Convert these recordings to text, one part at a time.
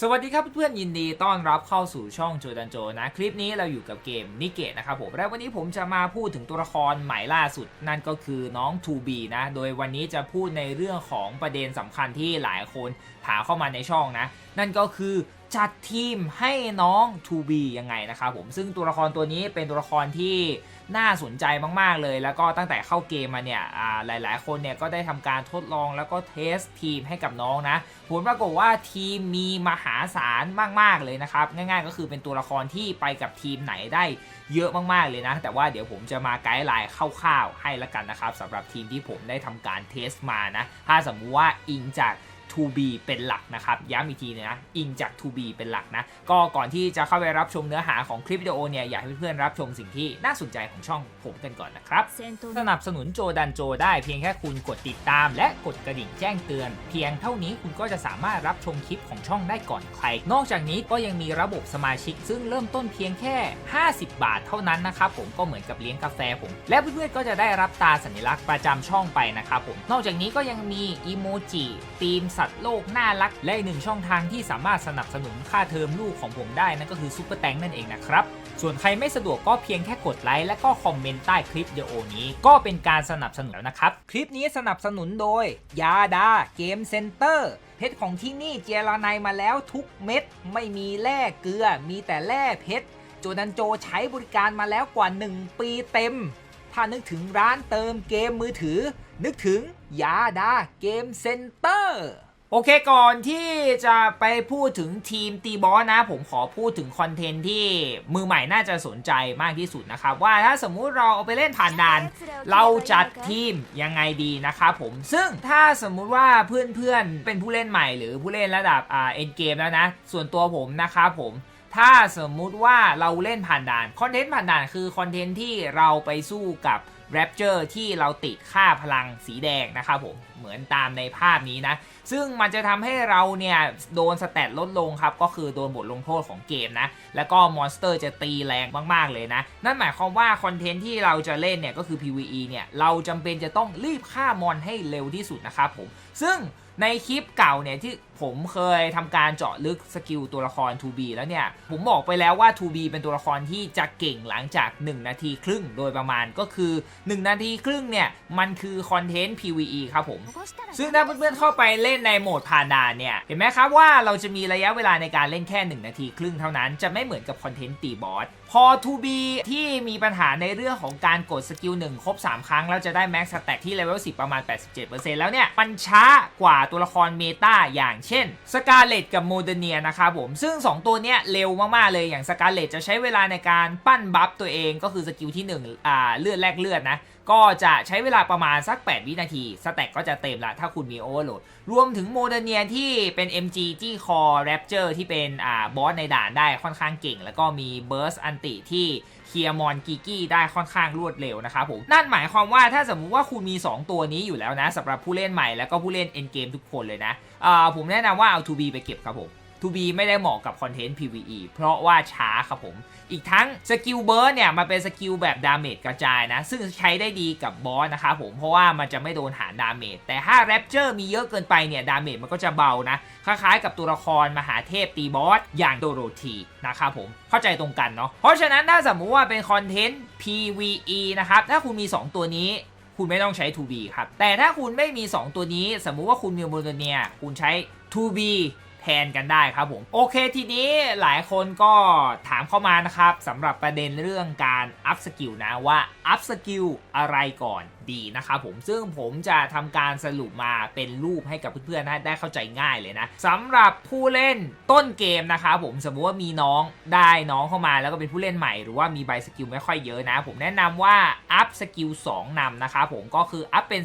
สวัสดีครับเพื่อนๆยินดีต้อนรับเข้าสู่ช่องโจดันโจนะ คลิปนี้เราอยู่กับเกมนิเกะนะครับผมและวันนี้ผมจะมาพูดถึงตัวละครใหม่ล่าสุด นั่นก็คือน้อง 2B นะ โดยวันนี้จะพูดในเรื่องของประเด็นสำคัญที่หลายคนถามเข้ามาในช่องนะ นั่นก็คือจัดทีมให้น้อง 2B ยังไงนะครับผมซึ่งตัวละครตัวนี้เป็นตัวละครที่ น่าสนใจมากๆเลย แล้วก็ตั้งแต่เข้าเกมมาเนี่ยหลายๆ คนเนี่ยก็ได้ทำการทดลองแล้วก็เทสทีมให้กับน้องนะผลปรากฏว่าทีมมีมหาศาลมากๆเลยนะครับ ง่ายๆ ก็คือเป็นตัวละครที่ไปกับทีมไหนได้เยอะมากๆเลยนะ แต่ว่าเดี๋ยวผมจะมาไกด์ไลน์คร่าวๆให้ละกันนะครับสำหรับทีมที่ผมได้ทำการเทสมานะ ถ้าสมมุติว่าอิงจาก 2B เป็นหลักนะครับ ย้ำอีกทีนะ อิงจาก 2B เป็นหลักนะ ก็ก่อนที่จะเข้าไปรับชมเนื้อหาของคลิปวิดีโอเนี่ย อยากให้เพื่อนๆรับชมสิ่งที่น่าสนใจของช่องผมกันก่อนนะครับ戦闘สนับสนุนโจดันโจได้เพียงแค่คุณกดติดตาม และกดกระดิ่งแจ้งเตือน เพียงเท่านี้คุณก็จะสามารถรับชมคลิปของช่องได้ก่อนใคร นอกจากนี้ก็ยังมีระบบสมาชิก ซึ่งเริ่มต้นเพียงแค่ 50 บาทเท่านั้นนะครับผมก็เหมือนกับเลี้ยงกาแฟผม และเพื่อนๆก็จะได้รับตาสัญลักษณ์ประจำช่องไปนะครับผมนอกจากนี้ก็ยังมีอีโมจิธีมสัตว์โลกน่ารัก และอีกหนึ่งช่องทางที่สามารถสนับสนุนค่าเทอมลูกของผมได้นั่นก็คือซุปเปอร์แตงนั่นเองนะครับ ส่วนใครไม่สะดวกก็เพียงแค่กดไลค์และก็คอมเมนต์ใต้คลิปวิดีโอนี้ ก็เป็นการสนับสนุนแล้วนะครับ คลิปนี้สนับสนุนโดย ยาดาเกมเซ็นเตอร์เพชรของที่นี่เจรไนมาแล้วทุกเม็ด ไม่มีแร่เกลือ มีแต่แร่เพชรโจดันโจใช้บริการมาแล้วกว่า 1 ปีเต็ม ถ้านึกถึงร้านเติมเกมมือถือ นึกถึงยาดาเกมเซ็นเตอร์ โอเคก่อนที่จะไปพูดถึงทีมตีบอสนะ ผมขอพูดถึงคอนเทนต์ที่มือใหม่น่าจะสนใจมากที่สุดนะครับ ว่าถ้าสมมุติเราเอาไปเล่นผ่านด่าน เราจัดทีมยังไงดีนะครับผมซึ่งถ้าสมมุติว่าเพื่อนๆ เป็นผู้เล่นใหม่หรือผู้เล่นระดับอ่าเอ็นเกมแล้วนะ ส่วนตัวผมนะครับผมถ้าสมมุติว่าเราเล่นผ่านด่านคอนเทนต์ผ่านด่านคือคอนเทนต์ที่เราไปสู้กับ แรปเจอร์ที่เราติดค่าพลังสีแดงนะครับผมเหมือนตามในภาพนี้นะ ซึ่งมันจะทำให้เราเนี่ยโดนสแตทลดลงครับ ก็คือโดนบทลงโทษของเกมนะ แล้วก็มอนสเตอร์จะตีแรงมากๆเลยนะ นั่นหมายความว่าคอนเทนต์ที่เราจะเล่นเนี่ยก็คือ PVE เนี่ยเราจำเป็นจะต้องรีบฆ่ามอนให้เร็วที่สุดนะครับผม ซึ่งในคลิปเก่าเนี่ยที่ผมเคยทำการเจาะลึกสกิลตัวละคร 2B แล้วเนี่ย ผมบอกไปแล้วว่า 2B เป็นตัวละครที่จะเก่งหลังจาก 1 นาทีครึ่งโดยประมาณก็คือ 1 นาทีครึ่งเนี่ย มันคือคอนเทนต์ PVE ครับผม ซึ่งถ้าเพื่อนๆเข้าไปเล่นในโหมดผ่านานเนี่ย เห็นไหมครับว่าเราจะมีระยะเวลาในการเล่นแค่ 1 นาทีครึ่งเท่านั้นจะไม่เหมือนกับคอนเทนต์ตีบอสพอ 2B ที่มีปัญหาในเรื่องของการกดสกิล1ครบ 3 ครั้ง แล้วจะได้แม็กซ์สแต็กที่เลเวล10 ประมาณ 87%แล้วเนี่ยมันช้ากว่าตัวละครเมตาอย่างเช่นสกาเลตกับโมเดเนียนะครับผมซึ่ง 2 ตัวเนี้ยเร็วมาก ๆ เลยอย่างสกาเลตจะใช้เวลาในการปั้นบัฟตัวเองก็คือสกิลที่1อ่าเลือดแลกเลือดนะก็จะใช้เวลาประมาณสัก 8 วินาที สแต็กก็จะเต็มละถ้าคุณมีโอเวอร์โหลด รวมถึงโมเดเนียที่เป็น MG จี้คอแรปเจอร์ที่เป็นอ่าบอสในด่านได้ค่อนข้างเก่ง แล้วก็มีเบิร์สอันติที่ ลียร์มอนกิกี้ได้ค่อนข้างรวดเร็วนะครับผมนั่นหมายความว่าถ้าสมมุติว่าคุณมี 2 ตัวนี้อยู่แล้วนะสำหรับผู้เล่นใหม่แล้วก็ผู้เล่นเอ็นเกมทุกคนเลยนะผมแนะนำว่าเอา 2B ไปเก็บครับผม 2B ไม่ได้เหมาะกับคอนเทนต์ PVE เพราะว่าช้าครับผม อีกทั้งสกิลเบิร์ดเนี่ยมันเป็นสกิลแบบดาเมจกระจายนะ ซึ่งใช้ได้ดีกับบอสนะครับผม เพราะว่ามันจะไม่โดนหารดาเมจ แต่ถ้าแรปเจอร์มีเยอะเกินไปเนี่ยดาเมจมันก็จะเบานะ คล้ายๆกับตัวละครมหาเทพตีบอสอย่างโดโรธีนะครับผม เข้าใจตรงกันเนาะ เพราะฉะนั้นถ้าสมมุติว่าเป็นคอนเทนต์ PVE นะครับ ถ้าคุณมี 2 ตัวนี้คุณไม่ต้องใช้ 2B ครับ แต่ถ้าคุณไม่มี 2 ตัวนี้ สมมุติว่าคุณมีโมโดเนีย คุณใช้ 2B แทนกันได้ครับผม โอเคทีนี้หลายคนก็ถามเข้ามานะครับสำหรับประเด็นเรื่องการอัพสกิลนะว่าอัพสกิลอะไรก่อนดีนะครับผมซึ่งผมจะทำการสรุปมาเป็นรูปให้กับเพื่อนๆนะได้เข้าใจง่ายเลยนะสำหรับผู้เล่นต้นเกมนะครับผมสมมติว่ามีน้องได้น้องเข้ามาแล้วก็เป็นผู้เล่นใหม่หรือว่ามีใบสกิลไม่ค่อยเยอะนะ ผมแนะนำว่าอัพสกิล2นำนะครับผมก็คืออัพเป็น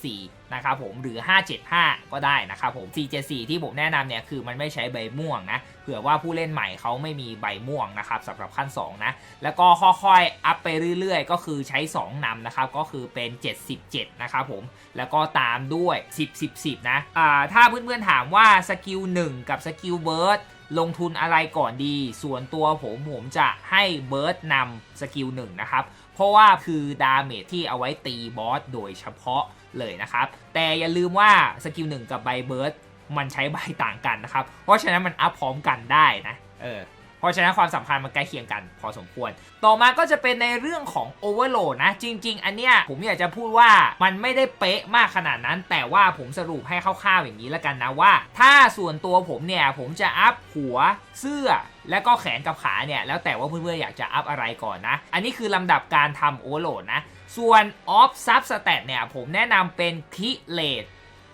474นะครับผมหรือ 575 ก็ได้นะครับผม 474 ที่ผมแนะนำเนี่ยคือมันไม่ใช้ใบม่วงนะ ผื่อว่าผู้เล่นใหม่เขาไม่มีใบม่วงนะครับสำหรับขั้น 2 นะ แล้วก็ค่อยๆอัพไปเรื่อยๆ ก็คือใช้ 2นำนะครับ ก็คือเป็น 77 นะครับผม แล้วก็ตามด้วย 10 10 10 นะอ่าถ้าเพื่อนๆถามว่าสกิล1กับสกิลเบิร์ดลงทุนอะไรก่อนดี ส่วนตัวผมผมจะให้เบิร์ดนำสกิล1นะครับ เพราะว่าคือดาเมจที่เอาไว้ตีบอสโดยเฉพาะเลยนะครับ แต่อย่าลืมว่าสกิล1กับใบเบิร์ด มันใช้ใบต่างกันนะครับ เพราะฉะนั้นมันอัพพร้อมกันได้นะ เออ เพราะฉะนั้นความสัมพันธ์มันใกล้เคียงกันพอสมควร ต่อมาก็จะเป็นในเรื่องของ Overload นะ จริง ๆ อันเนี้ยผมอยากจะพูดว่ามันไม่ได้เป๊ะมากขนาดนั้น แต่ว่าผมสรุปให้คร่าวๆอย่างนี้แล้วกันนะว่า ถ้าส่วนตัวผมเนี่ยผมจะอัพหัวเสื้อและก็แขนกับขาเนี่ยแล้วแต่ว่าเพื่อนๆอยากจะอัพอะไรก่อนนะ อันนี้คือลำดับการทำ Overload นะ ส่วน Off Substat เนี่ยผมแนะนำเป็นคิเลต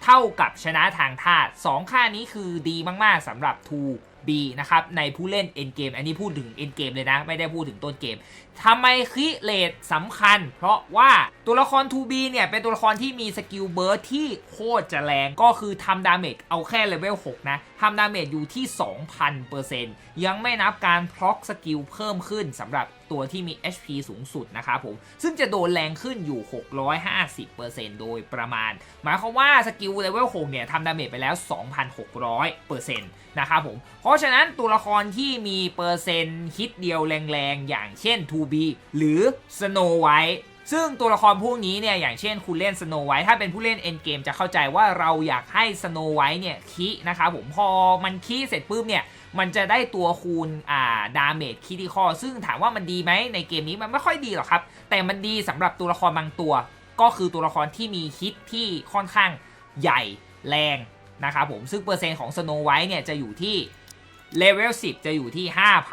เท่ากับชนะทางธาตุ2ค่านี้คือดีมากๆสำหรับ 2B นะครับในผู้เล่น End Game อันนี้พูดถึง End Game เลยนะ ไม่ได้พูดถึงต้นเกม ทำไมคิเลตสำคัญ เพราะว่าตัวละคร 2B เนี่ยเป็นตัวละครที่มีสกิลเบิร์ที่โคตรจะแรงก็คือทำดาเมจเอาแค่เลเวล 6 นะทำดาเมจอยู่ที่ 2,000%ยังไม่นับการพล็อกสกิลเพิ่มขึ้นสำหรับตัวที่มี HP สูงสุดนะครับผม ซึ่งจะโดนแรงขึ้นอยู่ 650%โดยประมาณ หมายความว่าสกิลเลเวล 6 เนี่ยทำดาเมจไปแล้ว 2,600%นะครับผม เพราะฉะนั้นตัวละครที่มีเปอร์เซ็นต์ฮิตเดียวแรงๆ อย่างเช่น 2B หรือ Snow White ซึ่งตัวละครพวกนี้เนี่ยอย่างเช่นคุณเล่น Snow White ถ้าเป็นผู้เล่น End Game จะเข้าใจว่าเราอยากให้ Snow White เนี่ยคีนะครับผมพอมันคีเสร็จปุ๊บเนี่ยมันจะได้ตัวคูณอ่าดาเมจคิติคอซึ่งถามว่ามันดีไหมในเกมนี้มันไม่ค่อยดีหรอกครับ แต่มันดีสำหรับตัวละครบางตัว ก็คือตัวละครที่มีฮิตที่ค่อนข้างใหญ่แรงนะครับผมซึ่งเปอร์เซ็นต์ของ Snow White เนี่ยจะอยู่ที่เลเวล10 จะอยู่ที่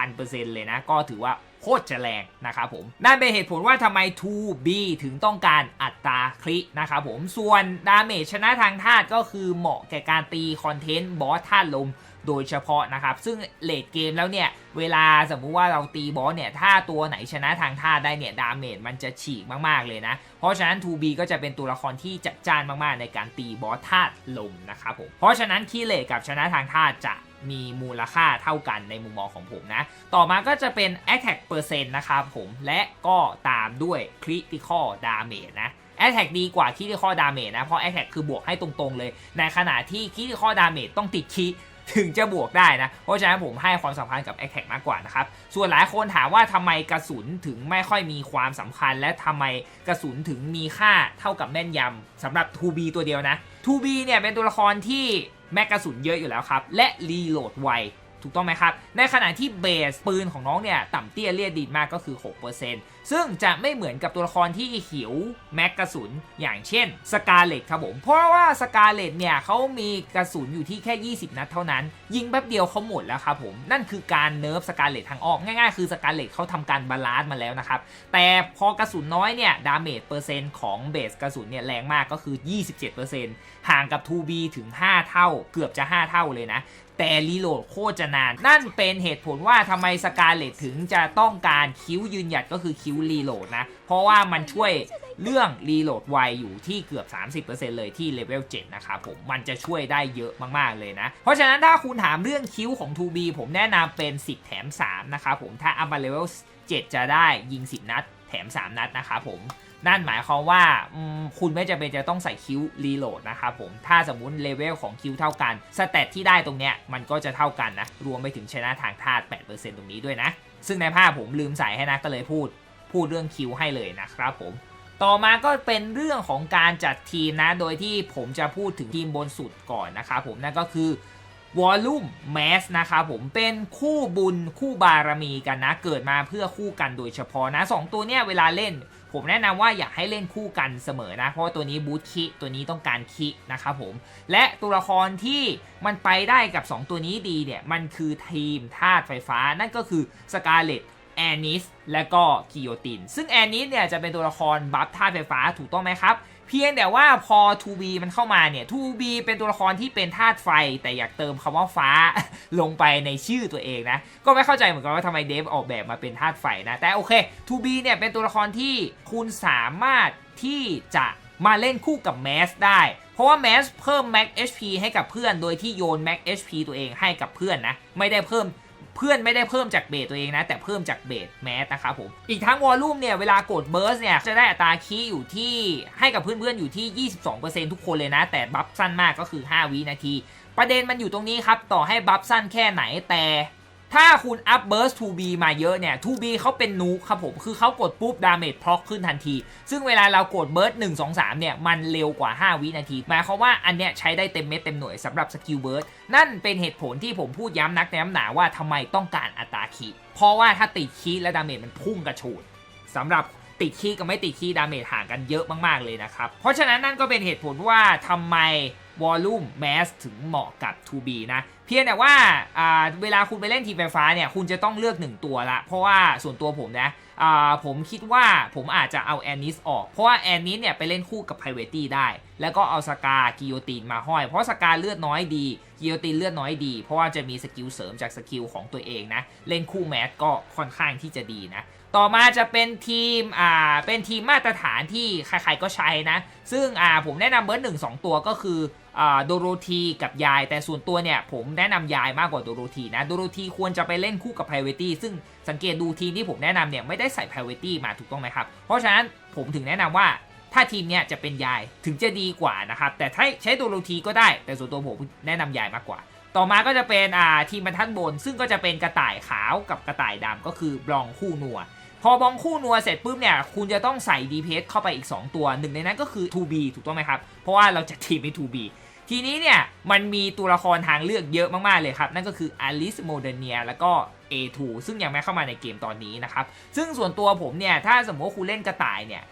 5,000%เลยนะ ก็ถือว่า โคตรจะแรงนะครับผม นั่นเป็นเหตุผลว่าทำไม 2B ถึงต้องการอัตราคลินะครับผม ส่วนดาเมจชนะทางธาตุก็คือเหมาะแก่การตีคอนเทนต์บอสธาตุลมโดยเฉพาะนะครับ ซึ่งเลดเกมแล้วเนี่ย เวลาสมมุติว่าเราตีบอสเนี่ย ถ้าตัวไหนชนะทางธาได้เนี่ย ดาเมจมันจะฉีกมาก ๆ เลยนะ เพราะฉะนั้น 2B ก็จะเป็นตัวละครที่จัดจ้านมาก ๆ ในการตีบอสธาตุลมนะครับผม เพราะฉะนั้นคีเลดกับชนะทางธาจะ มีมูลค่าเท่ากันในมุมมองของผมนะ ต่อมาก็จะเป็น Attack Percent นะครับผม และก็ตามด้วย Critical Damage นะ Attack ดีกว่า Critical Damage นะ เพราะ Attack คือบวกให้ตรงๆเลย ในขณะที่ Critical Damage ต้องติดคีถึงจะบวกได้นะ เพราะฉะนั้นผมให้ความสำคัญกับ Attack มากกว่านะครับ ส่วนหลายคนถามว่าทำไมกระสุนถึงไม่ค่อยมีความสำคัญ และทำไมกระสุนถึงมีค่าเท่ากับแม่นยำสำหรับ 2B ตัวเดียวนะ 2B เนี่ยเป็นตัวละครที่ แม็กกระสุนเยอะอยู่แล้วครับ และรีโหลดไว ถูกต้องไหมครับ ในขณะที่เบสปืนของน้องเนี่ยต่ำเตี้ยเลียดดีดมากก็คือ 6%ซึ่งจะไม่เหมือนกับตัวละครที่หิวแม็กกระสุนอย่างเช่นสกาเลตครับผม เพราะว่าสกาเลตเนี่ยเขามีกระสุนอยู่ที่แค่ 20 นัดเท่านั้น ยิงแป๊บเดียวเขาหมดแล้วครับผม นั่นคือการเนิร์ฟสกาเลตทางออมง่ายๆ คือสกาเลตเขาทำการบาลานซ์มาแล้วนะครับ แต่พอกระสุนน้อยเนี่ยดาเมจเปอร์เซ็นต์ของเบสกระสุนเนี่ยแรงมากก็คือ 27%ห่างกับ 2B ถึง 5 เท่า เกือบจะ 5 เท่าเลยนะ แต่รีโหลดโคตรจะนาน นั่นเป็นเหตุผลว่าทำไมสกาเลตถึงจะต้องการคิ้วยืนหยัดก็คือคิ้วรีโหลดนะ เพราะว่ามันช่วยเรื่องรีโหลดไวอยู่ที่เกือบ 30%เลยที่เลเวล7นะครับผม มันจะช่วยได้เยอะมาก ๆ เลยนะ เพราะฉะนั้นถ้าคุณถามเรื่องคิ้วของ 2B ผมแนะนำเป็น 10 แถม 3 นะครับผมถ้าอัพมาเลเวล7จะได้ยิง 10 นัด ถม 3 นัดนะครับผม นั่นหมายความว่าคุณไม่จำเป็นจะต้องใส่คิวรีโหลดนะครับผม ถ้าสมมุติเลเวลของคิวเท่ากัน สเตตที่ได้ตรงเนี้ยมันก็จะเท่ากันนะ รวมไปถึงชนะทางธาตุ8%ตรงนี้ด้วยนะ ซึ่งในภาพผมลืมใส่ให้นะก็เลยพูด พูดเรื่องคิวให้เลยนะครับผมต่อมาก็เป็นเรื่องของการจัดทีมนะ โดยที่ผมจะพูดถึงทีมบนสุดก่อนนะครับผมนั่นก็คือ วอลลุ่มแมสนะครับผมเป็นคู่บุญคู่บารมีกันนะ เกิดมาเพื่อคู่กันโดยเฉพาะนะสองตัวเนี้ยเวลาเล่น ผมแนะนำว่าอยากให้เล่นคู่กันเสมอนะ เพราะว่าตัวนี้บูทคิตัวนี้ต้องการคินะครับผม และตัวละครที่มันไปได้กับ 2 ตัวนี้ดีเนี่ย มันคือทีมธาตุไฟฟ้านั่นก็คือสกาเลตแอนิสและก็กิโยติน ซึ่งแอนิสเนี่ยจะเป็นตัวละครบัฟธาตุไฟฟ้าถูกต้องไหมครับ พียงแต่ว่าพอ 2B มันเข้ามาเนี่ย 2B เป็นตัวละครที่เป็นธาตุไฟ แต่อยากเติมคำว่าฟ้าลงไปในชื่อตัวเองนะ ก็ไม่เข้าใจเหมือนกันว่าทำไมเดฟออกแบบมาเป็นธาตุไฟนะ แต่โอเค 2B เนี่ยเป็นตัวละครที่คุณสามารถที่จะมาเล่นคู่กับแมสได้ เพราะว่าแมสเพิ่ม Max HP ให้กับเพื่อน โดยที่โยน Max HP ตัวเองให้กับเพื่อนนะ ไม่ได้เพิ่ม เพื่อนไม่ได้เพิ่มจากเบสตัวเองนะ แต่เพิ่มจากเบสแมสนะครับผมอีกทั้งวอลลุ่มเนี่ยเวลากดเบิร์สเนี่ยจะได้อัตราคีย์อยู่ที่ให้กับเพื่อนๆอยู่ที่ 22%ทุกคนเลยนะ แต่บัฟสั้นมากก็คือ 5 วินาที ประเด็นมันอยู่ตรงนี้ครับต่อให้บัฟสั้นแค่ไหนแต่ ถ้าคุณอัพเบิร์ส 2B มาเยอะเนี่ย 2B เขาเป็นนูคครับผม คือเขากดปุ๊บ ดาเมจพล็อกขึ้นทันที ซึ่งเวลาเรากดเบิร์ส1 2 3 เนี่ย มันเร็วกว่า 5 วินาที หมายความว่าอันเนี้ยใช้ได้เต็มเม็ดเต็มหน่วยสำหรับสกิลเบิร์ส นั่นเป็นเหตุผลที่ผมพูดย้ำนักย้ำหนาว่าทำไมต้องการอัตราคีเพราะว่าถ้าติดคีและดาเมจมันพุ่งกระฉูดสำหรับติดคีกับไม่ติดคีดาเมจห่างกันเยอะมากๆเลยนะครับ เพราะฉะนั้นนั่นก็เป็นเหตุผลว่าทำไม วอลลุ่มแมสถึงเหมาะกับ 2B นะ เพียงแต่ว่าอ่าเวลาคุณไปเล่นทีมไฟฟ้าเนี่ย คุณจะต้องเลือก 1 ตัวละ เพราะว่าส่วนตัวผมนะผมคิดว่าผมอาจจะเอาแอนนิสออก เพราะว่าแอนนิสเนี่ยไปเล่นคู่กับไพเวตี้ได้ แล้วก็เอาสกากิโยตินมาห้อย เพราะสกาเลือดน้อยดี กิโยตินเลือดน้อยดี เพราะว่าจะมีสกิลเสริมจากสกิลของตัวเองนะ เล่นคู่แมสก็ค่อนข้างที่จะดีนะ ต่อมาจะเป็นทีมอ่าเป็นทีมมาตรฐานที่ใครๆก็ใช้นะ ซึ่งอ่าผมแนะนำเบอร์หนึ่งสองตัวก็คืออ่าโดโรธีกับยาย แต่ส่วนตัวเนี่ยผมแนะนำยายมากกว่าโดโรธีนะ โดโรธีควรจะไปเล่นคู่กับไพรเวตี้ซึ่งสังเกตดูทีมที่ผมแนะนำเนี่ยไม่ได้ใส่ไพรเวตี้มาถูกต้องไหมครับ เพราะฉะนั้นผมถึงแนะนำว่าถ้าทีมเนี่ยจะเป็นยายถึงจะดีกว่านะครับ แต่ถ้าใช้โดโรธีก็ได้ แต่ส่วนตัวผมแนะนำยายมากกว่าต่อมาก็จะเป็นอ่าทีมบรรทัดบน ซึ่งก็จะเป็นกระต่ายขาวกับกระต่ายดำก็คือบลองคู่นัว พอบองคู่นัวเสร็จปุ๊บเนี่ยคุณจะต้องใส่ DPS เข้าไปอีก 2 ตัวหนึ่งในนั้นก็คือ 2B ถูกต้องไหมครับ เพราะว่าเราจะทีมเป็น 2B ทีนี้เนี่ยมันมีตัวละครทางเลือกเยอะมาก ๆ เลยครับ นั่นก็คือ Alice m o d e r n i a แล้วก็ A2 ซึ่งยังไม่เข้ามาในเกมตอนนี้นะครับ ซึ่งส่วนตัวผมเนี่ย ถ้าสมมติว่าคุณเล่นกระต่ายเนี่ย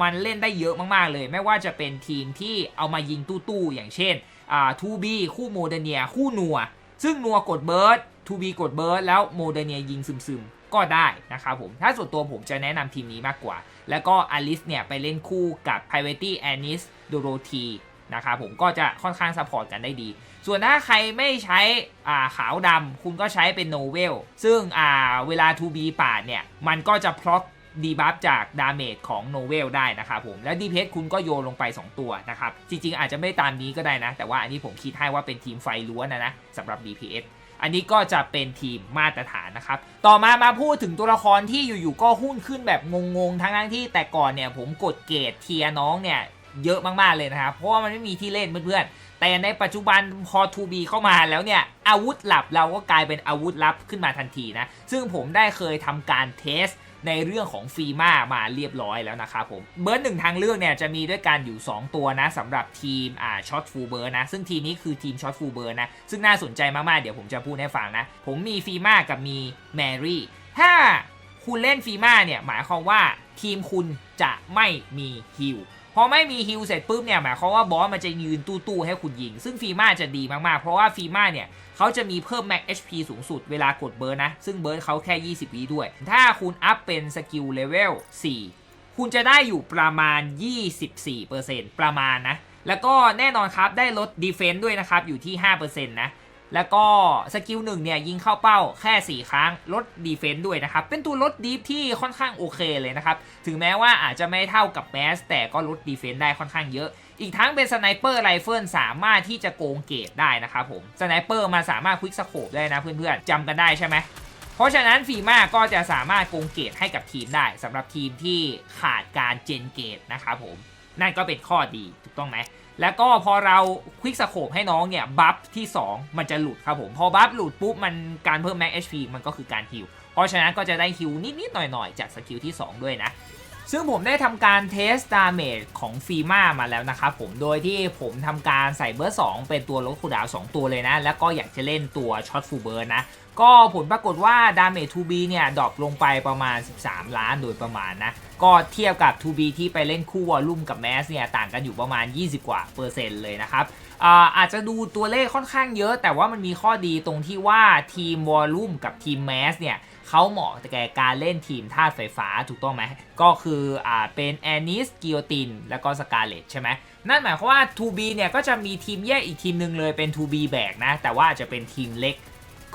มันเล่นได้เยอะมาก ๆ เลย ไม่ว่าจะเป็นทีมที่เอามายิงตู้ๆอย่างเช่นอ่า 2B คู่โมเดเนียคู่นัว ซึ่งนัวกดเบิร์ด 2B กดเบิร์ดแล้วโมเดเนียยิงซึมๆ ก็ได้นะครับผม ถ้าส่วนตัวผมจะแนะนำทีมนี้มากกว่า แล้วก็อลิสเนี่ยไปเล่นคู่กับ p i v a t y Anis d o r o t h y นะครับผมก็จะค่อนข้างซัพพอร์ตกันได้ดี ส่วนถ้าใครไม่ใช้อ่าขาวดำคุณก็ใช้เป็นโนเวล ซึ่งอ่าเวลา 2B ปาดเนี่ย มันก็จะพล็อกดีบัฟจากดาเมจของโนเวลได้นะครับผม แล้วดีเพคุณก็โยนลงไป 2 ตัวนะครับ จริงๆ อาจจะไม่ตามนี้ก็ได้นะ แต่ว่าอันนี้ผมคิดให้ว่าเป็นทีมไฟล้วนนะนะสำหรับ DPS อันนี้ก็จะเป็นทีมมาตรฐานนะครับ ต่อมามาพูดถึงตัวละครที่อยู่ๆก็หุ้นขึ้นแบบงงๆ ทั้งทั้งที่แต่ก่อนเนี่ยผมกดเกรดเทียน้องเนี่ยเยอะมากๆเลยนะครับ เพราะว่ามันไม่มีที่เล่นเพื่อนๆ แต่ในปัจจุบันพอ 2B เข้ามาแล้วเนี่ย อาวุธหลับเราก็กลายเป็นอาวุธลับขึ้นมาทันทีนะ ซึ่งผมได้เคยทำการเทส ในเรื่องของฟีมามาเรียบร้อยแล้วนะครับผมเบิร์ดหนึ่งทางเลือกเนี่ยจะมีด้วยกันอยู่ 2 ตัวนะสำหรับทีมอ่าช็อตฟูเบิร์นะซึ่งทีมนี้คือทีมช็อตฟูเบิร์นะซึ่งน่าสนใจมากๆเดี๋ยวผมจะพูดให้ฟังนะผมมีฟีมากับมีแมรี่ถ้าคุณเล่นฟีมาเนี่ยหมายความว่าทีมคุณจะไม่มีฮิล พอไม่มีฮิลเสร็จปุ๊บเนี่ยหมายความว่าบอสมันจะยืนตู้ๆให้คุณยิง ซึ่งฟีมาจะดีมากๆ เพราะว่าฟีมาเนี่ยเขาจะมีเพิ่ม Max HP สูงสุดเวลากดเบิร์นนะ ซึ่งเบิร์นเขาแค่ 20 วิด้วย ถ้าคุณอัพเป็นสกิลเลเวล 4 คุณจะได้อยู่ประมาณ 24%ประมาณนะ แล้วก็แน่นอนครับได้ลดดีเฟน s ์ด้วยนะครับ อยู่ที่ 5%นะ แล้วก็สกิลหนึ่งเนี่ยยิงเข้าเป้าแค่ 4 ครั้งลดดีเฟน s ์ด้วยนะครับ เป็นตัวลดดีฟที่ค่อนข้างโอเคเลยนะครับ ถึงแม้ว่าอาจจะไม่เท่ากับแมสแต่ก็ลดดีเฟน s ์ได้ค่อนข้างเยอะ อีกทั้งเป็นสไนเปอร์ไรเฟิลสามารถที่จะโกงเกตได้นะครับผมสไนเปอร์มาสามารถควิกสโคปได้นะเพื่อนๆจำกันได้ใช่ไหมเพราะฉะนั้นฟีมาก็จะสามารถโกงเกตให้กับทีมได้สำหรับทีมที่ขาดการเจนเกตนะครับผมนั่นก็เป็นข้อดีถูกต้องไหม แล้วก็พอเราควิกสโคปให้น้องเนี่ยบัฟที่ 2 มันจะหลุดครับผม พอบัฟหลุดปุ๊บมันการเพิ่มแม็ก HP มันก็คือการฮิลเพราะฉะนั้นก็จะได้ฮิลนิดๆหน่อยๆ จากสกิลที่ 2 ด้วยนะ ซึ่งผมได้ทำการเทสดาเมจของฟีมามาแล้วนะครับผมโดยที่ผมทำการใส่เบอร์ 2 เป็นตัวลดคูดาว 2 ตัวเลยนะ แล้วก็อยากจะเล่นตัวช็อตฟูเบอร์นะ ก็ผลปรากฏว่าดาเมจ 2B เนี่ยดรอปลงไปประมาณ 13 ล้านโดยประมาณนะ ก็เทียบกับ 2B ที่ไปเล่นคู่วอลลุ่มกับแมสเนี่ยต่างกันอยู่ประมาณ 20 กว่าเปอร์เซ็นต์เลยนะครับอาอาจจะดูตัวเลขค่อนข้างเยอะ แต่ว่ามันมีข้อดีตรงที่ว่าทีมวอลลุ่มกับทีมแมสเนี่ยเขาเหมาะแก่การเล่นทีมธาตุไฟฟ้าถูกต้องไหม ก็คืออ่าเป็นแอนิสกิโอตินแล้วก็สกาเลตใช่ไหมนั่นหมายความว่า 2B เนี่ยก็จะมีทีมแยกอีกทีมหนึ่งเลยเป็น 2B แบกนะ แต่ว่าจะเป็นทีมเล็ก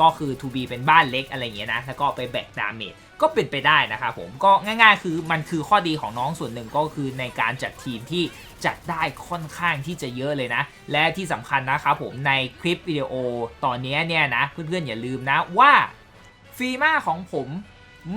ก็คือ 2B เป็นบ้านเล็กอะไรอย่างเงี้ยนะ แล้วก็ไปแบกดาเมจก็เป็นไปได้นะครับผมก็ง่ายๆ คือมันคือข้อดีของน้องส่วนหนึ่งก็คือในการจัดทีมที่จัดได้ค่อนข้างที่จะเยอะเลยนะ และที่สำคัญนะครับผมในคลิปวิดีโอตอนนี้เนี่ยนะ เพื่อนๆอย่าลืมนะว่าฟีมาของผม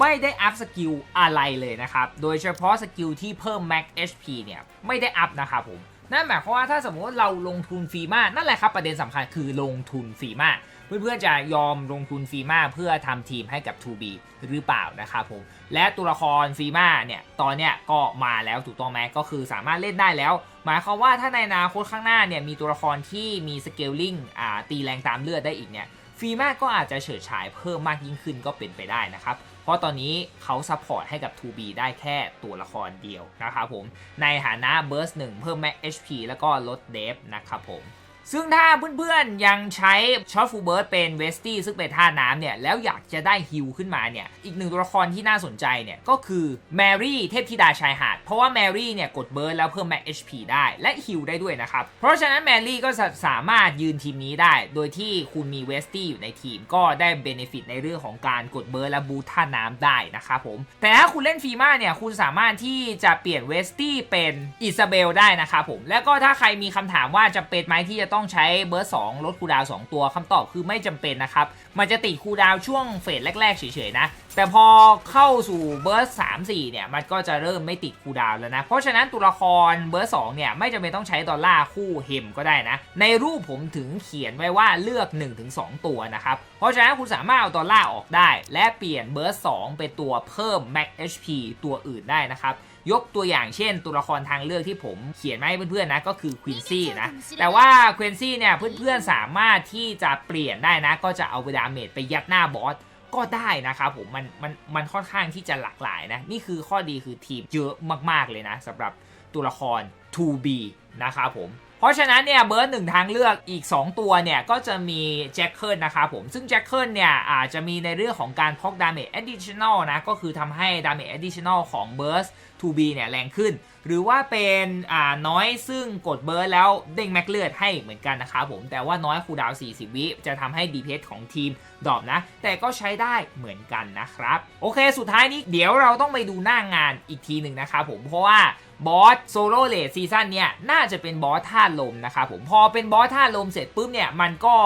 ไม่ได้อัพสกิลอะไรเลยนะครับ โดยเฉพาะสกิลที่เพิ่ม Max HP เนี่ยไม่ได้อัพนะครับผม นั่นหมายความว่าถ้าสมมติว่าเราลงทุนฟีมานั่นแหละครับประเด็นสำคัญคือลงทุนฟีมา เพื่อนๆจะยอมลงทุนฟีมาเพื่อทำทีมให้กับ 2B หรือเปล่านะครับผม และตัวละครฟีมาเนี่ยตอนเนี้ยก็มาแล้วถูกต้องไหมก็คือสามารถเล่นได้แล้ว หมายความว่าถ้าในอนาคตข้างหน้าเนี่ยมีตัวละครที่มีสเกลลิงอ่าตีแรงตามเลือดได้อีกเนี่ยฟีมาก็อาจจะเฉิดฉายเพิ่มมากยิ่งขึ้นก็เป็นไปได้นะครับ เพราะตอนนี้เขาซัพพอร์ตให้กับ 2B ได้แค่ตัวละครเดียวนะครับผม ในฐานะเบิร์ส1เพิ่ม Max HP แล้วก็ลดเดฟนะครับผม ซึ่งถ้าเพื่อนๆยังใช้ช็อตฟูเบิร์ดเป็นเวสตี้ซึ่งเป็นท่าน้ำเนี่ย แล้วอยากจะได้ฮิลขึ้นมาเนี่ย อีกหนึ่งตัวละครที่น่าสนใจเนี่ย ก็คือแมรี่เทพธิดาชายหาด เพราะว่าแมรี่เนี่ย กดเบิร์ดแล้วเพิ่ม Max HP ได้และฮิลได้ด้วยนะครับ เพราะฉะนั้นแมรี่ก็สามารถยืนทีมนี้ได้ โดยที่คุณมีเวสตี้อยู่ในทีม ก็ได้เบนฟิตในเรื่องของการกดเบิร์ดและบูทท่าน้ำได้นะครับผมแต่ถ้าคุณเล่นฟีมาเนี่ยคุณสามารถที่จะเปลี่ยนเวสตี้เป็นอิซาเบลได้นะครับผมแล้วก็ถ้าใครมีคำถามว่าจะเป็นไหมที่จะต้องใช้เบิร์ด2ลดคูดาวน์2ตัวคำตอบคือไม่จำเป็นนะครับ มันจะติดคูดาวช่วงเฟสแรกๆเฉยๆนะ แต่พอเข้าสู่เบิร์ด3 4เนี่ย มันก็จะเริ่มไม่ติดคูดาวแล้วนะ เพราะฉะนั้นตัวละครเบิร์ด2เนี่ย ไม่จำเป็นต้องใช้ดอลลาร์คู่เฮมก็ได้นะ ในรูปผมถึงเขียนไว้ว่าเลือก 1-2 ตัวนะครับ เพราะฉะนั้นคุณสามารถเอาดอลลาร์ออกได้ และเปลี่ยนเบิร์ด2เป็นตัวเพิ่ม Max HP ตัวอื่นได้นะครับ ยกตัวอย่างเช่น ตัวละครทางเลือกที่ผมเขียนมาให้เพื่อนๆนะก็คือควินซี่นะแต่ว่าควินซี่เนี่ยเพื่อนๆสามารถที่จะเปลี่ยนได้นะ ก็จะเอาเวลาเมจไปยัดหน้าบอสก็ได้นะครับผมมันมันมันค่อนข้างที่จะหลากหลายนะ นี่คือข้อดีคือทีมเยอะมากๆเลยนะสำหรับตัวละคร 2B นะครับผมเพราะฉะนั้นเนี่ยเบิร์ดหนึ่งทางเลือกอีก 2 ตัวเนี่ยก็จะมีแจ็คเกิลนะครับผมซึ่งแจ็คเกิลเนี่ยอาจจะมีในเรื่องของการพอกดาเมจ additional นะก็คือทำให้ดาเมจ additional ของเบิร์ส 2B เนี่ยแรงขึ้น หรือว่าเป็นอ่าน้อยซึ่งกดเบิร์ดแล้วเด้งแม็กเลือดให้เหมือนกันนะครับผม แต่ว่าน้อยคูดาว 40 วิจะทำให้ DPS ของทีมดรอปนะ แต่ก็ใช้ได้เหมือนกันนะครับ โอเค สุดท้ายนี้เดี๋ยวเราต้องไปดูหน้างานอีกทีหนึ่งนะครับผม เพราะว่าบอสโซโล่เลดซีซั่นเนี่ยน่าจะเป็นบอสท่าลมนะครับผม พอเป็นบอสท่าลมเสร็จปุ๊บเนี่ยมันก็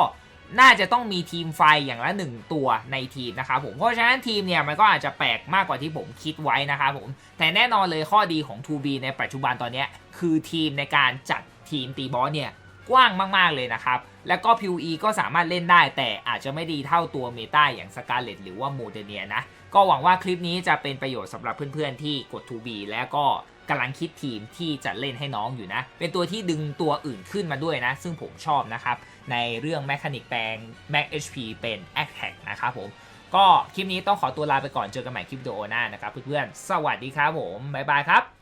น่าจะต้องมีทีมไฟอย่างละ 1 ตัวในทีมนะครับผม เพราะฉะนั้นทีมเนี่ยมันก็อาจจะแปลกมากกว่าที่ผมคิดไว้นะครับผม แต่แน่นอนเลยข้อดีของ 2B ในปัจจุบันตอนนี้คือทีมในการจัดทีมตีบอสเนี่ยกว้างมาก ๆ เลยนะครับ แล้วก็ PVE ก็สามารถเล่นได้ แต่อาจจะไม่ดีเท่าตัวเมตาอย่างสกาเลตหรือว่าโมเดเนียนะ ก็หวังว่าคลิปนี้จะเป็นประโยชน์สำหรับเพื่อน ๆ ที่กด 2B แล้วก็ กำลังคิดทีมที่จะเล่นให้น้องอยู่นะ เป็นตัวที่ดึงตัวอื่นขึ้นมาด้วยนะ ซึ่งผมชอบนะครับ ในเรื่องแมคานิกแปลง Mac HP เป็น Attack นะครับผม ก็คลิปนี้ต้องขอตัวลาไปก่อนเจอกันใหม่คลิปวิดีโอหน้านะครับเพื่อนๆ สวัสดีครับผม บ๊ายบายครับ